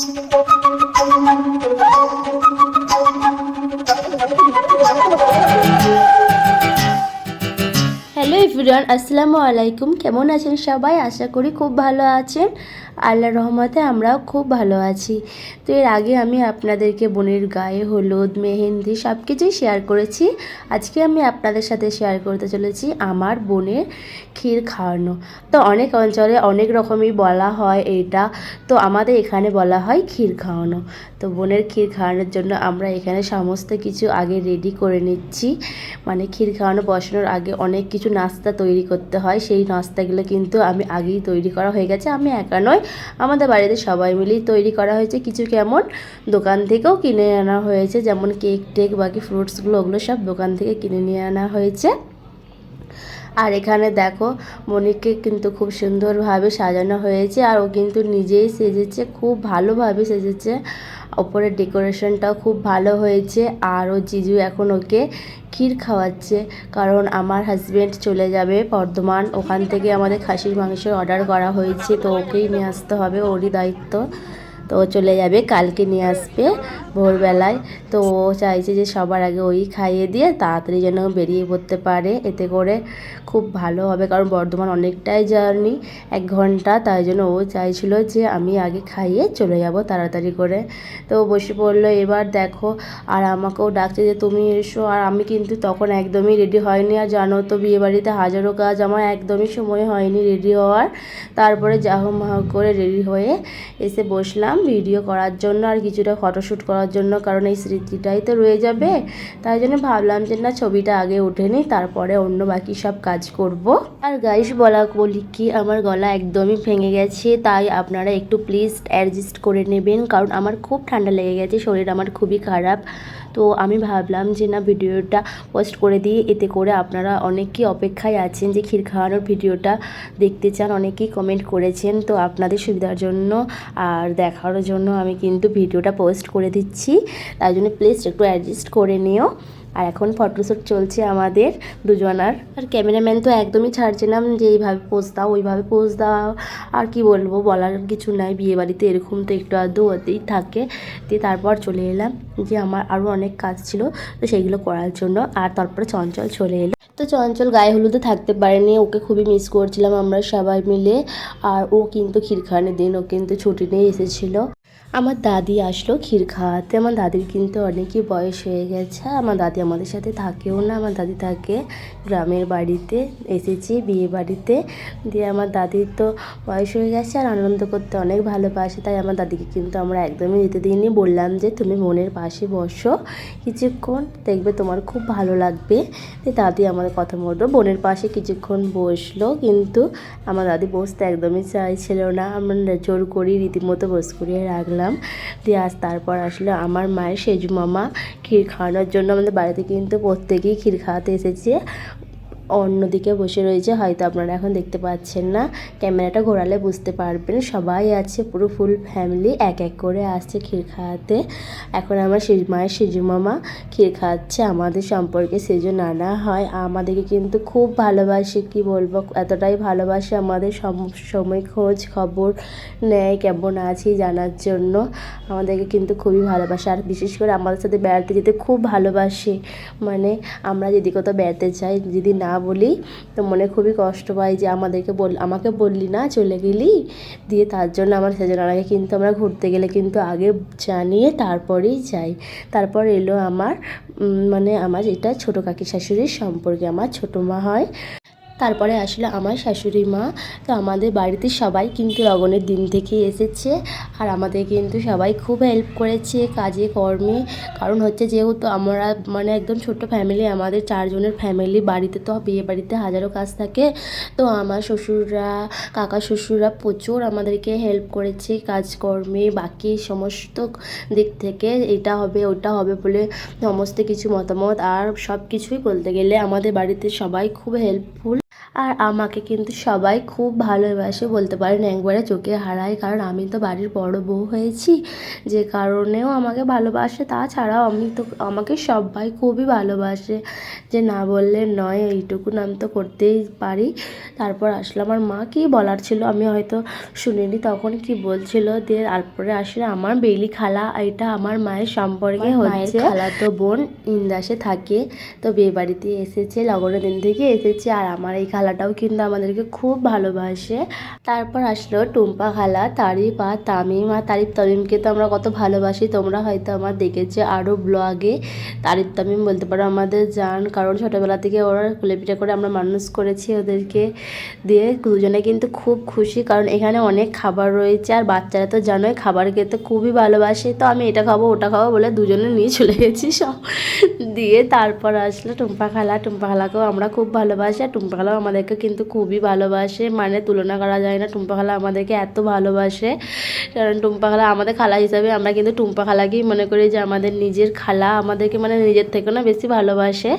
Hello everyone আসসালামু আলাইকুম কেমন আছেন সবাই? আশা করি খুব ভালো আছেন। আল্লাহ রহমতে আমরাও খুব ভালো আছি। তো এর আগে আমি আপনাদেরকে বোনের গায়ে হলুদ, মেহেন্দি সব কিছুই শেয়ার করেছি। আজকে আমি আপনাদের সাথে শেয়ার করতে চলেছি আমার বোনের ক্ষীর খাওয়ানো। তো অনেক অঞ্চলে অনেক রকমই বলা হয় এইটা তো আমাদের এখানে বলা হয় ক্ষীর খাওয়ানো। তো বোনের ক্ষীর খাওয়ানোর জন্য আমরা এখানে সমস্ত কিছু আগে রেডি করে নিচ্ছি। মানে ক্ষীর খাওয়ানো বসানোর আগে অনেক কিছু নাস্তা তৈরি করতে হয়। সেই নাস্তাগুলো কিন্তু আমি আগেই তৈরি করা হয়ে গেছে। আমি একা নয় আমাদের বাড়িতে সবাই মিলেই তৈরি করা হয়েছে। কিছু কেমন দোকান থেকেও কিনে আনা হয়েছে, যেমন কেক টেক, বাকি ফ্রুটসগুলো ওগুলো সব দোকান থেকে কিনে নিয়ে আনা হয়েছে। আর এখানে দেখো মনিককে কিন্তু খুব সুন্দরভাবে সাজানো হয়েছে, আর ও কিন্তু নিজেই সেজেছে, খুব ভালোভাবে সেজেছে। ওপরের ডেকোরেশনটাও খুব ভালো হয়েছে, আর ও জিজু এখন ওকে ক্ষীর খাওয়াচ্ছে, কারণ আমার হাজব্যান্ড চলে যাবে বর্ধমান, ওখান থেকে আমাদের খাসির মাংসের অর্ডার করা হয়েছে, তো ওকেই নিয়ে আসতে হবে, ওরই দায়িত্ব। তো ও চলে যাবে, কালকে নিয়ে আসবে ভোরবেলায়। তো ও চাইছে যে সবার আগে ওই খাইয়ে দিয়ে তাড়াতাড়ি যেন বেরিয়ে পড়তে পারে। এতে করে খুব ভালো হবে, কারণ বর্ধমান অনেকটাই জার্নি, এক ঘণ্টা। তাই জন্য ও চাইছিল যে আমি আগে খাইয়ে চলে যাব তাড়াতাড়ি করে। তো বসে পড়ল, এবার দেখো। আর আমাকেও ডাকছে যে, তুমি এসো। আর আমি কিন্তু তখন একদমই রেডি হয়নি। আর জানো তো, বিয়েবাড়িতে হাজারো কাজ, আমার একদমই সময় হয়নি রেডি হওয়ার। তারপরে যা হোক মা হোক করে রেডি হয়ে এসে বসলাম। ভিডিও করার জন্য আর কিছুটা ফটোশ্যুট করার জন্য, কারণ এই স্মৃতিটাই তো রয়ে যাবে। তাই জন্য ভাবলাম যে না, ছবিটা আগে উঠে নিই, তারপরে অন্য বাকি সব কাজ করব। আর গাইস বলা বলি কি, আমার গলা একদমই ভেঙে গেছে, তাই আপনারা একটু প্লিজ অ্যাডজাস্ট করে নেবেন, কারণ আমার খুব ঠান্ডা লেগে গেছে, শরীর আমার খুবই খারাপ। তো আমি ভাবলাম যে না, ভিডিওটা পোস্ট করে দিই। এতে করে আপনারা অনেকেই অপেক্ষায় আছেন যে ক্ষীর খাওয়ানোর ভিডিওটা দেখতে চান। অনেকেই কমেন্ট করেছেন। তো আপনাদের সুবিধার জন্য আর দেখার জন্য আমি কিন্তু ভিডিওটা পোস্ট করে দিচ্ছি। তাই জন্য প্লিজ একটু অ্যাডজাস্ট করে নিও। আর এখন ফটোশ্যুট চলছে আমাদের দুজনার। আর ক্যামেরাম্যান তো একদমই ছাড়ছে না, যে এইভাবে পোজ দাও, ওইভাবে পোজ দাও। আর কি বলব, বলার কিছু নাই, বিয়েবাড়িতে এরকম তো একটু আধটু হতেই থাকে। দিয়ে তারপর চলে এলাম, যে আমার আরও অনেক কাজ ছিল, তো সেইগুলো করার জন্য। আর তারপরে চঞ্চল চলে এলো। তো চঞ্চল গায়ে হলুদে থাকতে পারেনি, ওকে খুবই মিস করছিলাম আমরা সবাই মিলে। আর ও কিন্তু ক্ষীরখানের দিন, ও কিন্তু ছুটি নিয়ে এসেছিল। আমার দাদি আসলো ক্ষীর খাওয়াতে। আমার দাদির কিন্তু অনেকই বয়স হয়ে গেছে। আমার দাদি আমাদের সাথে থাকেও না। আমার দাদি থাকে গ্রামের বাড়িতে। এসেছি বিয়ে বাড়িতে। দিয়ে আমার দাদির তো বয়স হয়ে গেছে আর আনন্দ করতে অনেক ভালোবাসে। তাই আমার দাদিকে কিন্তু আমরা একদমই যেতে দিইনি। বললাম যে, তুমি মনের পাশে বসো। কিছুক্ষণ দেখবে তোমার খুব ভালো লাগবে। দিয়ে দাদি আমাদের কথা মতো বোনের পাশে কিছুক্ষণ বসল। কিন্তু আমার দাদি বসতে একদমই চাইছিল না। আমরা জোর করি রীতিমতো বস করিয়ে রাখলাম। দিয়ে আজ তারপর আসলো আমার মায়ের সেজু মামা ক্ষীর খাওয়ানোর জন্য আমাদের বাড়িতে কিন্তু প্রত্যেকেই ক্ষীর খাওয়াতে এসেছে। অন্যদিকে বসে রয়েছে, হয়তো আপনারা এখন দেখতে পাচ্ছেন না। ক্যামেরাটা ঘোরালে বুঝতে পারবেন। সবাই আছে, পুরো ফুল ফ্যামিলি এক এক করে আসছে ক্ষীর খাওয়াতে। এখন আমার মায়ের সেজু মামা ক্ষীর খাওয়াচ্ছে। আমাদের সম্পর্কে সেজু নানা হয়। আমাদেরকে কিন্তু খুব ভালোবাসে, কি বলব? এতটাই ভালোবাসে আমাদের সময় খোঁজ খবর নেয়, কেমন আছি জানার জন্য। আমাদেরকে কিন্তু খুবই ভালোবাসে। আর বিশেষ করে আমাদের সাথে বেড়াতে যেতে খুব ভালোবাসে। মানে আমরা যদি কোথাও বেড়াতে চাই যদি না বলি। তো মনে খুবই কষ্ট পাই যে আমাদেরকে বল, আমাকে বললি না চলে গেলি? দিয়ে তার জন্য আমার সেজনাকে কিন্তু আমরা ঘুরতে গেলে কিন্তু আগে জানিয়ে তারপরেই যাই। তারপর এলো আমার মানে আমার এটা ছোটো কাকি শাশুড়ির সম্পর্কে। আমার ছোটো মা হয় তারপরে আসলে আমার শাশুড়ি মা। তো আমাদের বাড়িতে সবাই কিন্তু লগনের দিন থেকে এসেছে আর আমাদের কিন্তু সবাই খুব হেল্প করেছে কাজে, কর্মে। কারণ হচ্ছে যেহেতু আমরা মানে একদম ছোট্ট ফ্যামিলি আমাদের চারজনের ফ্যামিলি বাড়িতে তো বিয়ে বাড়িতে হাজারো কাজ থাকে। তো আমার শ্বশুররা, কাকা শ্বশুররা প্রচুর আমাদেরকে হেল্প করেছে কাজকর্মে বাকি সমস্ত দিক থেকে এটা হবে, ওটা হবে বলে সমস্ত কিছু মতামত আর সব কিছুই বলতে গেলে আমাদের বাড়িতে সবাই খুব হেল্পফুল আর আমাকে কিন্তু সবাই খুব ভালোবাসে বলতে পারেন একবারে চোখে হারায় কারণ আমি তো বাড়ির বড় বউ হয়েছি। যে কারণেও আমাকে ভালোবাসে তাছাড়াও আমি তো আমাকে সবাই খুবই ভালোবাসে। যে না বললে নয় এইটুকু নাম তো করতেই পারি। তারপর আসলে আমার মা কী বলার ছিল আমি হয়তো শুনিনি তখন কি বলছিল দিয়ে তারপরে আসলে আমার বেলি খালা এটা আমার মায়ের সম্পর্কে হচ্ছে খালাতো বোন ইন্দাসে থাকে তো বিয়ে বাড়িতে এসেছে লগনের দিন থেকে এসেছে আর আমার এই খালাটাও কিন্তু আমাদেরকে খুব ভালোবাসে। তারপর আসলো টুম্পা খালা, তারিফ আর তামিম আর তারিফ তামিমকে তো আমরা কত ভালোবাসি, তোমরা হয়তো আমার দেখেছ আরও ব্লগে। তারিফ তামিম বলতে পারো আমাদের জান, কারণ ছোটোবেলা থেকে ওরা কুলেপিঠা করে আমরা মানুষ করেছি ওদেরকে দিয়ে। দুজনে কিন্তু খুব খুশি, কারণ এখানে অনেক খাবার রয়েছে। আর বাচ্চারা তো জানোই খাবার খেতে খুবই ভালোবাসে। তো আমি এটা খাব, ওটা খাব বলে দুজনে নিয়ে চলে গেছি সব। দিয়ে তারপর আসলো টুম্পা খালা। টুম্পা খালাকেও আমরা খুব ভালোবাসি। আর টুম্পা খালাও আমাদেরকে কিন্তু খুবই ভালোবাসে। মানে তুলনা করা যায় না, টুম্পা খালা আমাদেরকে এত ভালোবাসে। কারণ টুম্পা খালা আমাদের খালা হিসাবে আমরা কিন্তু টুম্পা খালাকেই মনে করি যে আমাদের নিজের খালা, আমাদেরকে মানে নিজের থেকে না বেশি ভালোবাসে।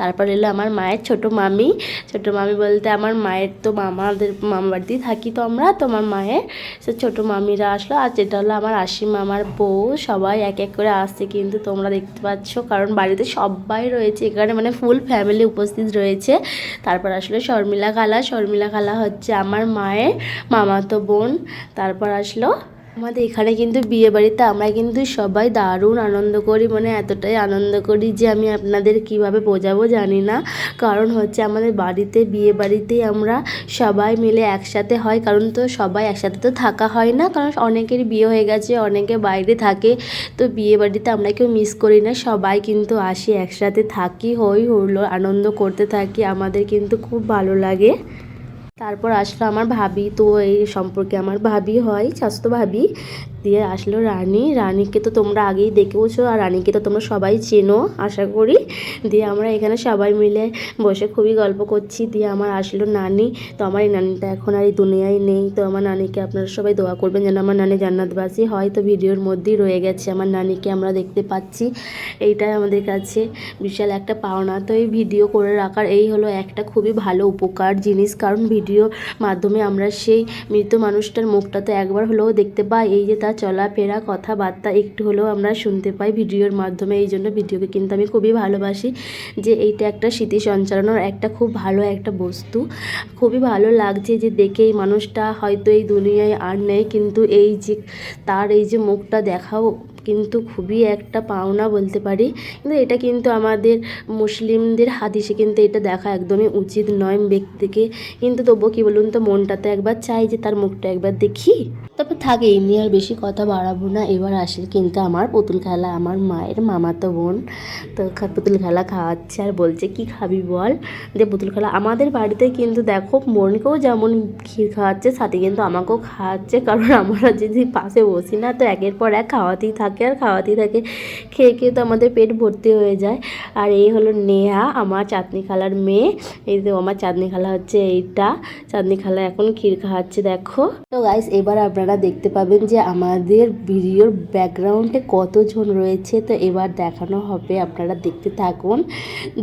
তারপর এলো আমার মায়ের ছোট মামি। ছোট মামি বলতে আমার মায়ের তো মামাদের মামা বাড়িতেই থাকি তো আমরা, তো আমার মায়ের সে ছোটো মামিরা আসলো। আর যেটা হলো আমার আশিম মামার বউ, সবাই এক এক করে আসছে কিন্তু তোমরা দেখতে পাচ্ছ। কারণ বাড়িতে সবাই রয়েছে, এখানে মানে ফুল ফ্যামিলি উপস্থিত রয়েছে। তারপর আসলো শর্মিলা খালা। শর্মিলা খালা হচ্ছে আমার মায়ের মামাতো বোন। তারপর আসলো আমাদের এখানে কিন্তু বিয়ে বাড়িতে আমরা কিন্তু সবাই দারুণ আনন্দ করি মানে এতটাই আনন্দ করি যে আমি আপনাদের কীভাবে বোঝাবো জানি না। কারণ হচ্ছে আমাদের বাড়িতে, বিয়ে বাড়িতেই আমরা সবাই মিলে একসাথে হয়, কারণ তো সবাই একসাথে তো থাকা হয় না, কারণ অনেকের বিয়ে হয়ে গেছে, অনেকে বাইরে থাকে। তো বিয়ে বাড়িতে আমরা কেউ মিস করি না, সবাই কিন্তু আসি একসাথে থাকি, হই হলো আনন্দ করতে থাকি, আমাদের কিন্তু খুব ভালো লাগে। তারপর আসলো আমার ভাবি। তো এই সম্পর্কে আমার ভাবি হয়, স্বাস্থ্য ভাবি। দিয়ে আসলো রানী। রানীকে তো তোমরা আগেই দেখেওছো আর রানীকে তো তোমরা সবাই চেনো, আশা করি। দিয়ে আমরা এখানে সবাই মিলে বসে খুবই গল্প করছি। দিয়ে আমার আসলো নানি। তো আমার এই নানিটা এখন আর এই দুনিয়ায় নেই। তো আমার নানিকে আপনারা সবাই দোয়া করবেন যেন আমার নানি জান্নাতবাসী হয়। তো ভিডিওর মধ্যেই রয়ে গেছে আমার নানিকে আমরা দেখতে পাচ্ছি। এইটাই আমাদের কাছে বিশাল একটা পাওনা। তো এই ভিডিও করে রাখার এই হলো একটা খুবই ভালো উপকার জিনিস। কারণ ভিডিওর মাধ্যমে আমরা সেই মৃত মানুষটার মুখটা তো একবার হলেও দেখতে পাই। এই যে তার চলাফেরা, কথাবার্তা একটু হলেও আমরা শুনতে পাই ভিডিওর মাধ্যমে। এই জন্য ভিডিওকে কিন্তু আমি খুবই ভালোবাসি যে এইটা একটা স্মৃতি সঞ্চালনের একটা খুব ভালো একটা বস্তু। খুবই ভালো লাগছে যে দেখে এই মানুষটা হয়তো এই দুনিয়ায় আর নেই, কিন্তু এই যে তার এই যে মুখটা দেখাও কিন্তু খুবই একটা পাওনা বলতে পারি। কিন্তু এটা কিন্তু আমাদের মুসলিমদের হাদিসে কিন্তু এটা দেখা একদমই উচিত নয় ব্যক্তিকে। কিন্তু তবুও কী বলুন তো, মনটাতে একবার চাই যে তার মুখটা একবার দেখি। তারপর থাকে, এই নিয়ে আর বেশি কথা বাড়াবো না। এবার আসে কিন্তু আমার পুতুল খেলা, আমার মায়ের মামাতো বোন। তো পুতুল খেলা খাওয়াচ্ছে আর বলছে, কি খাবি বল? যে পুতুল খেলা। আমাদের বাড়িতে কিন্তু দেখো মনকেও যেমন ক্ষীর খাওয়াচ্ছে, সাথে কিন্তু আমাকেও খাওয়াচ্ছে। কারণ আমরা যদি পাশে বসি না, তো একের পর এক খাওয়াতেই থাকে। আর খাওয়াতেই থাকে। খেয়ে খেয়ে তো আমাদের পেট ভর্তি হয়ে যায়। আর এই হলো নেহা, আমার চাঁদনি খালার মেয়ে। এই তো আমার চাঁদনি খালা হচ্ছে এইটা। চাঁদনি খালা এখন ক্ষীর খাওয়াচ্ছে, দেখো। তো গাইস এবার আপনারা দেখতে পাবেন যে আমাদের ভিডিওর ব্যাকগ্রাউন্ডে কতজন রয়েছে। তো এবার দেখানো হবে, আপনারা দেখতে থাকুন।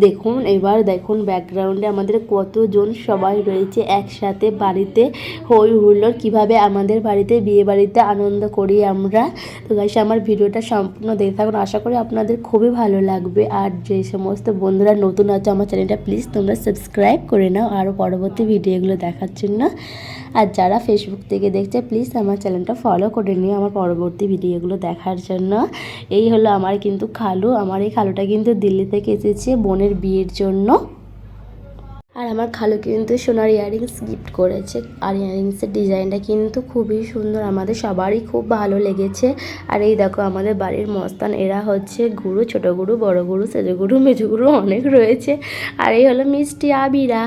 দেখুন, এবার দেখুন ব্যাকগ্রাউন্ডে আমাদের কতজন সবাই রয়েছে একসাথে বাড়িতে হই হুল্লোড়। কীভাবে আমাদের বাড়িতে বিয়ে বাড়িতে আনন্দ করি আমরা। তো গাইস আমার ভিডিওটা সম্পূর্ণ দেখে থাকুন। আশা করি আপনাদের খুবই ভালো লাগবে। আর যে সমস্ত বন্ধুরা নতুন আছে আমার চ্যানেলটা প্লিজ তোমরা সাবস্ক্রাইব করে নাও। আরও পরবর্তী ভিডিওগুলো দেখার জন্য। আর যারা ফেসবুক থেকে দেখছে প্লিজ আমার চ্যানেলটা ফলো করে নিও আমার পরবর্তী ভিডিওগুলো দেখার জন্য। এই হলো আমার কিন্তু খালু। আমার এই খালুটা কিন্তু দিল্লি থেকে এসেছে বোনের বিয়ের জন্য। আর আমার খালু কিন্তু সোনার ইয়াররিংস গিফট করেছে। আর ইয়াররিংসের ডিজাইনটা কিন্তু খুবই সুন্দর, আমাদের সবারই খুব ভালো লেগেছে। আর এই দেখো, আমাদের বাড়ির মস্তান, এরা হচ্ছে গুরু, ছোট গুরু, বড় গুরু, সেজো গুরু, মেজো গুরু অনেক রয়েছে। আর এই হলো মিষ্টি আবিরা,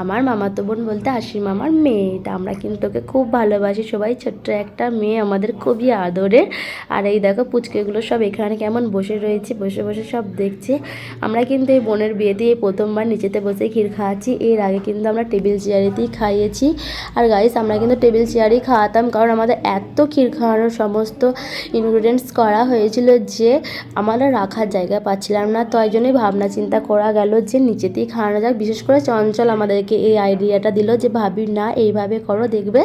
আমার মামাতো বোন বলতে হাসি মামার মেয়ে এটা আমরা কিন্তু ওকে খুব ভালোবাসি, সবাই ছোট্ট একটা মেয়ে, আমাদের খুবই আদরের আর এই দেখো, পুচকেগুলো সব এখানে কেমন বসে রয়েছে, বসে বসে সব দেখছে। আমরা কিন্তু এই বোনের বিয়েতে এই প্রথমবার নিচেতে বসে ক্ষীর খাওয়াচ্ছি এর আগে কিন্তু আমরা টেবিল চেয়ারেতেই খাইয়েছি। আর গাইস আমরা কিন্তু টেবিল চেয়ারেই খাওয়াতাম কারণ আমাদের এত ক্ষীর খাওয়ানোর সমস্ত ইনগ্রিডিয়েন্টস করা হয়েছিল যে আমরা রাখার জায়গা পাচ্ছিলাম না। তাই জন্যই ভাবনা চিন্তা করা গেল যে নিচেতেই খাওয়ানো যাক। বিশেষ করে চঞ্চল আমাদেরকে এই আইডিয়াটা দিল যে, ভাবি, না, এইভাবে করো, দেখবে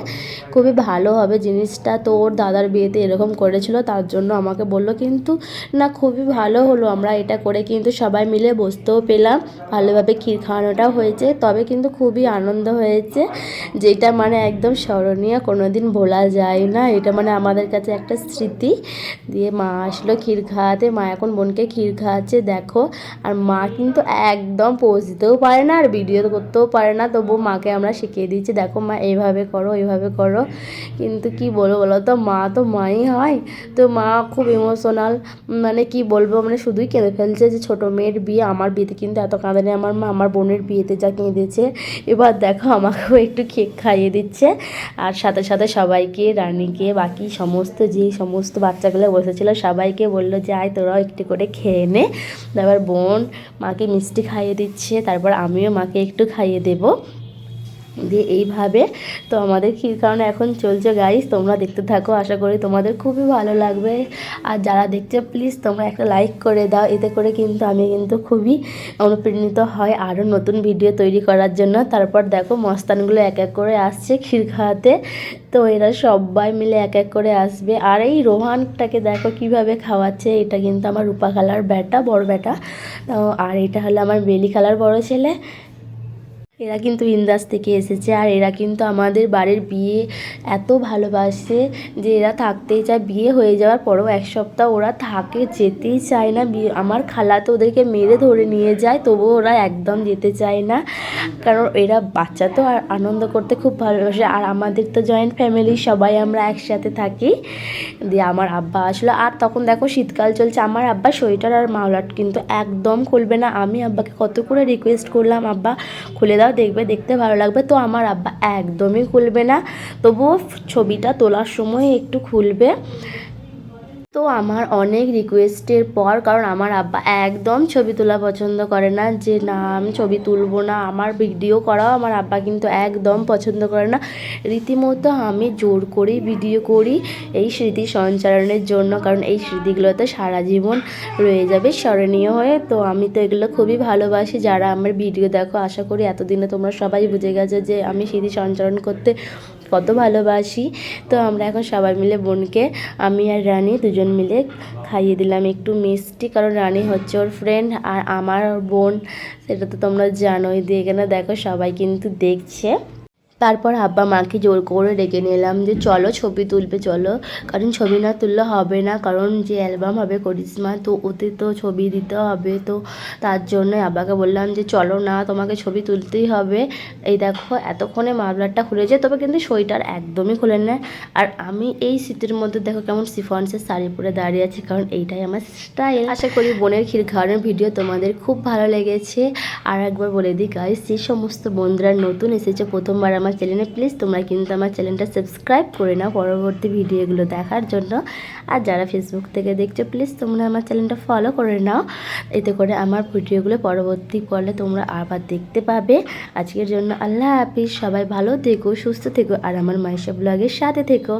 খুবই ভালো হবে জিনিসটা। তো ওর দাদার বিয়েতে এরকম করেছিল, তার জন্য আমাকে বলল, কিন্তু না, খুবই ভালো হলো, আমরা এটা করে কিন্তু সবাই মিলে বসতেও পেলাম। ভালোভাবে ক্ষীর খাওয়ানোটাও হয়েছে। তবে কিন্তু খুবই আনন্দ হয়েছে। যেটা মানে একদম স্মরণীয় কোনো দিন ভোলা যায় না। এটা মানে আমাদের কাছে একটা স্মৃতি। দিয়ে মা আসলো ক্ষীর খাওয়াতে। মা এখন বোনকে ক্ষীর খাওয়াচ্ছে, দেখো। আর মা কিন্তু একদম পোজ দিতেও পারে না, আর ভিডিও করতেও পারে না। তবু মাকে আমরা শিখিয়ে দিচ্ছি দেখো মা, এইভাবে করো এইভাবে করো। কিন্তু কি বলব বলো তো, মা তো মাই হয়। তো মা খুব ইমোশনাল মানে কি বলব মানে শুধুই কেঁদে ফেলছে যে ছোটো মেয়ের বিয়ে, আমার বিয়েতে কিন্তু এত কাঁদেনি আমার মা, আমার বোনের বিয়েতে যা কেঁদেছে এবার দেখো আমাকেও একটু কেক খাইয়ে দিচ্ছে। আর সাথে সাথে সবাইকে, রানীকে, বাকি সমস্ত যে সমস্ত বাচ্চাগুলো বসেছিল, সবাইকে বলল যে, আয় তোরাও একটু করে খেয়ে নে। তারপর বোন মাকে মিষ্টি খাইয়ে দিচ্ছে। তারপর আমিও মাকে একটু খাইয়ে দেবো। দিয়ে এইভাবে তো আমাদের ক্ষীর কারণে এখন চলছে গাইস তোমরা দেখতে থাকো, আশা করি তোমাদের খুবই ভালো লাগবে। আর যারা দেখছ প্লিজ তোমরা একটা লাইক করে দাও। এতে করে কিন্তু আমি কিন্তু খুবই অনুপ্রাণিত হয় আরও নতুন ভিডিও তৈরি করার জন্য। তারপর দেখো, মস্তানগুলো এক এক করে আসছে ক্ষীর খাওয়াতে। তো এরা সবাই মিলে এক এক করে আসবে। আর এই রোহানটাকে দেখো কীভাবে খাওয়াচ্ছে, এটা কিন্তু আমার রূপা কালার ব্যাটা, বড় ব্যাটা। আর এটা হলো আমার বেলি কালার বড় ছেলে। এরা কিন্তু ইন্দাস থেকে এসেছে আর এরা কিন্তু আমাদের বাড়ির বিয়ে এত ভালোবাসে যে এরা থাকতেই চায়। বিয়ে হয়ে যাওয়ার পরেও এক সপ্তাহ ওরা থাকে, যেতেই চায় না। বিয়ে, আমার খালা তো ওদেরকে মেরে ধরে নিয়ে যায়, তবুও ওরা একদম যেতে চায় না। কারণ এরা বাচ্চা তো আর আনন্দ করতে খুব ভালোবাসে। আর আমাদের তো জয়েন্ট ফ্যামিলি সবাই আমরা একসাথে থাকি। দিয়ে আমার আব্বা আসলো। আর তখন দেখো শীতকাল চলছে, আমার আব্বা সোয়েটার আর মাওলাট কিন্তু একদম খুলবে না। আমি আব্বাকে কত করে রিকোয়েস্ট করলাম, আব্বা খুলে দাও। দেখবে দেখতে ভালো লাগবে। তো আমার আব্বা একদমই খুলবে না, তবুও ছবিটা তোলার সময় একটু খুলবে। তো আমার অনেক রিকোয়েস্টের পর, কারণ আমার আব্বা একদম ছবি তোলা পছন্দ করে না, যে না, আমি ছবি তুলবো না, আমার ভিডিও করাও আমার আব্বা কিন্তু একদম পছন্দ করে না। রীতিমতো আমি জোর করেই ভিডিও করি এই স্মৃতি সঞ্চারণের জন্য, কারণ এই স্মৃতিগুলোতে সারা জীবন রয়ে যাবে স্মরণীয় হয়ে। তো আমি তো এগুলো খুবই ভালোবাসি, যারা আমার ভিডিও দেখো, আশা করি এতদিনে তোমরা সবাই বুঝে গেছো যে আমি স্মৃতি সঞ্চারণ করতে কত ভালোবাসি। তো আমরা এখন সবাই মিলে বোনকে, আমি আর রানি দুজন মিলে খাইয়ে দিলাম একটু মিষ্টি, কারণ রানি হচ্ছে ওর ফ্রেন্ড আর আমার বোন, সেটা তো তোমরা জানোই। দিয়ে এখানে দেখো সবাই কিন্তু দেখছে। তারপর আব্বা মাকে জোর করে ডেকে নিলাম যে, চলো ছবি তুলবে, চলো। কারণ ছবি না তুললে হবে না, কারণ যে অ্যালবাম হবে করিশ্মা, তো ওতে তো ছবি দিতে হবে। তো তার জন্য আব্বাকে বললাম যে, চলো না, তোমাকে ছবি তুলতেই হবে। এই দেখো, এতক্ষণে মাফলারটা খুলেছে, তবে কিন্তু সোয়েটার একদমই খুলে নেয় আর আমি এই শীতের মধ্যে দেখো কেমন সিফন্সের শাড়ি পরে দাঁড়িয়ে আছি, কারণ এইটাই আমার স্টাইল আশা করি বোনের ক্ষীর খাওয়ানোর ভিডিও তোমাদের খুব ভালো লেগেছে। আর একবার বলে দিই গাইস যে সমস্ত বন্ধুরা নতুন এসেছে, প্রথমবার আমার চ্যানেলে প্লিজ তোমরা কিন্তু আমার চ্যানেলটা সাবস্ক্রাইব করে নাও পরবর্তী ভিডিওগুলো দেখার জন্য। আর যারা ফেসবুক থেকে দেখছ, প্লিজ তোমরা আমার চ্যানেলটা ফলো করে নাও। এতে করে আমার ভিডিওগুলো পরবর্তী করলে তোমরা আবার দেখতে পাবে। আজকের জন্য আল্লাহ হাফিজ। সবাই ভালো থেকো, সুস্থ থেকো। আর আমার মাইশা ব্লগের সাথে থেকো।